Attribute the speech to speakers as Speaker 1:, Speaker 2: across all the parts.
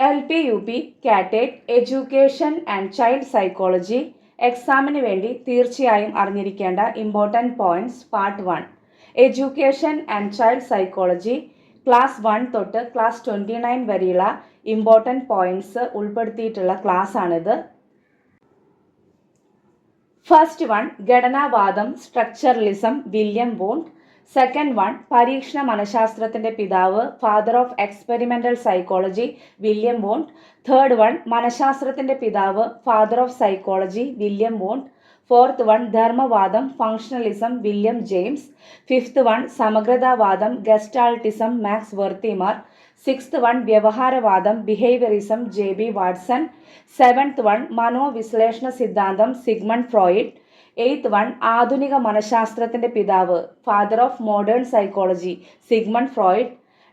Speaker 1: L P U P കാറ്റേറ്റ് education and child psychology എക്സാമിന് വേണ്ടി തീർച്ചയായും അറിഞ്ഞിരിക്കേണ്ട important points part one education and child psychology class one തൊട്ട് ക്ലാസ് ട്വന്റി നയൻ വരെയുള്ള ഇമ്പോർട്ടന്റ് പോയിന്റ്സ് ഉൾപ്പെടുത്തിയിട്ടുള്ള ക്ലാസ് ആണിത്. First one ഘടനാവാദം structuralism William Wundt second one പരീക്ഷണ മനഃശാസ്ത്രത്തിന്റെ പിതാവ് father of experimental psychology William Wundt third one മനഃശാസ്ത്രത്തിന്റെ പിതാവ് father of psychology William Wundt fourth one ധർമ്മവാദം functionalism William James fifth one സമഗ്രതാവാദം gestaltism Max Wertheimer. Sixth one വ്യവഹാരവാദം behaviourism J B Watson. Seventh one മനോവിശ്ലേഷണ സിദ്ധാന്തം Sigmund Freud. Eighth one ആധുനിക മനഃശാസ്ത്രത്തിന്റെ പിതാവ് father of modern psychology Sigmund Freud.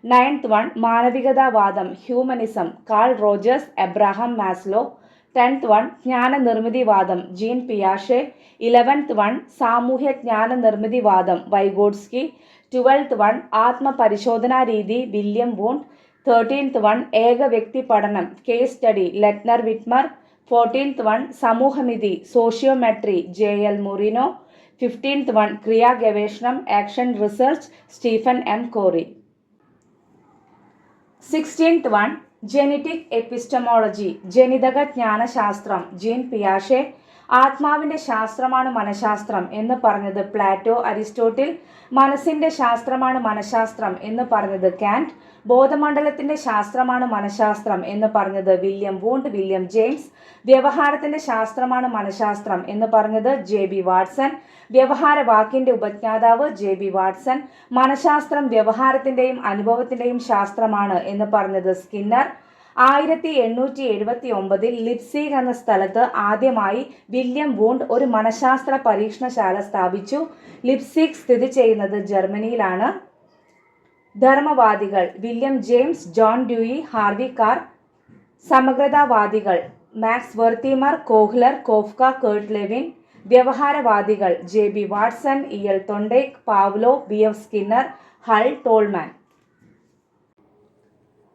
Speaker 1: Ninth one മാനവികതാവാദം humanism Carl Rogers Abraham Maslow. Tenth one ജ്ഞാനനിർമ്മിതിവാദം Jean പിയാഷെ. Eleventh one സാമൂഹ്യ ജ്ഞാനനിർമ്മിതിവാദം Vygotsky. Twelfth one ആത്മപരിശോധനാ രീതി William Wundt. Thirteenth one ഏക വ്യക്തി പഠനം case study Lightner Witmer. Fourteenth one സമൂഹമിതി sociometry J L Moreno fifteenth one ക്രിയാ ഗവേഷണം action research Stephen M Corey sixteenth one genetic epistemology ജനിതക ജ്ഞാനശാസ്ത്രം ജീൻ പിയാഷെ ആത്മാവിന്റെ ശാസ്ത്രമാണ് മനഃശാസ്ത്രം എന്ന് പറഞ്ഞത് പ്ലാറ്റോ അരിസ്റ്റോട്ടിൽ. മനസ്സിന്റെ ശാസ്ത്രമാണ് മനഃശാസ്ത്രം എന്ന് പറഞ്ഞത് കാന്റ് ബോധമണ്ഡലത്തിന്റെ ശാസ്ത്രമാണ് മനഃശാസ്ത്രം എന്ന് പറഞ്ഞത് വില്യം വൂണ്ട് വില്യം ജെയിംസ്. വ്യവഹാരത്തിന്റെ ശാസ്ത്രമാണ് മനഃശാസ്ത്രം എന്ന് പറഞ്ഞത് ജെ ബി വാട്സൺ. വ്യവഹാര വാക്കിന്റെ ഉപജ്ഞാതാവ് ജെ ബി വാട്സൺ. മനഃശാസ്ത്രം വ്യവഹാരത്തിന്റെയും അനുഭവത്തിന്റെയും ശാസ്ത്രമാണ് എന്ന് പറഞ്ഞത് സ്കിന്നർ. ആയിരത്തി എണ്ണൂറ്റി എഴുപത്തി ഒമ്പതിൽ ലിപ്സീഗ് എന്ന സ്ഥലത്ത് ആദ്യമായി വില്യം വൂണ്ട് ഒരു മനഃശാസ്ത്ര പരീക്ഷണശാല സ്ഥാപിച്ചു. ലിപ്സീഗ് സ്ഥിതി ചെയ്യുന്നത് ജർമ്മനിയിലാണ്. ധർമ്മവാദികൾ William James John Dewey Harvey Carr സമഗ്രതാവാദികൾ Max Wertheimer Kohler Koffka Kurt Lewin വ്യവഹാരവാദികൾ J B Watson E L Thorndike Pavlov B F Skinner Hull Tolman.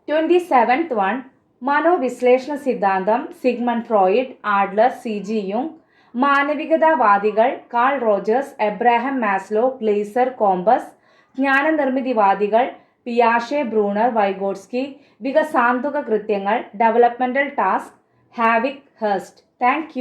Speaker 1: Twenty seventh one മനോവിശ്ലേഷണ സിദ്ധാന്തം Sigmund Freud Adler C. G. യുങ് മാനവികതാവാദികൾ Carl Rogers Abraham Maslow Glasser Combs ജ്ഞാനനിർമ്മിതിവാദികൾ പിയാഷെ Bruner Vygotsky വികസാന്തുക കൃത്യങ്ങൾ developmental task Havighurst thank